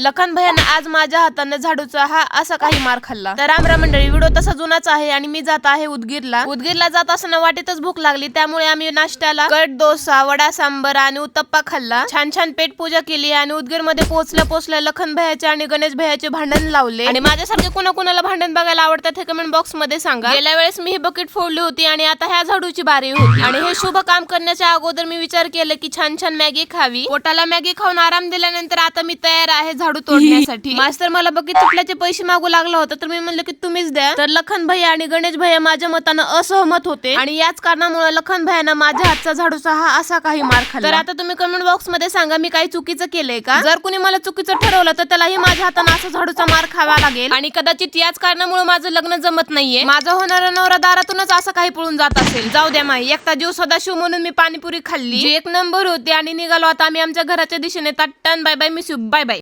लखन भैयानं आज माझ्या हातानं झाडूचा हा असा काही मार खाल्ला. तर रामरा मंडळी व्हिडिओ तसा जुनाच आहे आणि मी जात आहे उदगीरला. उदगीरला जात असताना वाटेतच भूक लागली त्यामुळे आम्ही नाश्त्याला कट डोसा वडा सांबर आणि उत्तप्पा खाल्ला. छान छान पेट पूजा केली आणि उदगीरमध्ये पोहोचल्या पोहोचल्या लखन भैयाचे आणि गणेश भैयाचे भांडण लावले. आणि माझ्यासारखे कोणा कोणाला भांडण बघायला आवडतात हे कमेंट बॉक्समध्ये सांगा. गेल्या वेळेस मी ही बकेट फोडली होती आणि आता ह्या झाडूची बारी होती. आणि हे शुभ काम करण्याच्या अगोदर मी विचार केला की छान छान मॅगी खावी. पोटाला मॅगी खाऊन आराम दिल्यानंतर आता मी तयार आहे झाडू तोडण्यासाठी. मास्तर मला बकेट तुटल्याचे पैसे मागू लागला होता तर मी म्हणलं की तुम्हीच द्या. तर लखन भैया आणि गणेश भैया माझ्या मतानं असहमत होते. आणि याच कारणामुळे लखन भैयानं माझ्या हातचा झाडूचा हा असा काही मार खाल्ला. तर आता तुम्ही कमेंट बॉक्समध्ये सांगा मी काही चुकीचं केलंय का? जर कुणी मला चुकीचं ठरवलं तर त्यालाही माझ्या हातानं असा झाडूचा मार खावा लागेल. आणि कदाचित याच कारणामुळे माझं लग्न जमत नाहीये. माझा होणारा नवरा दारातूनच असं काही पळून जात असेल. जाऊ द्या माई एकटा जीव सदाशिव म्हणून मी पाणीपुरी खाल्ली. एक नंबर होती आणि निघालो आता आम्ही आमच्या घराच्या दिशेने. ताट्टन bye bye miss you bye bye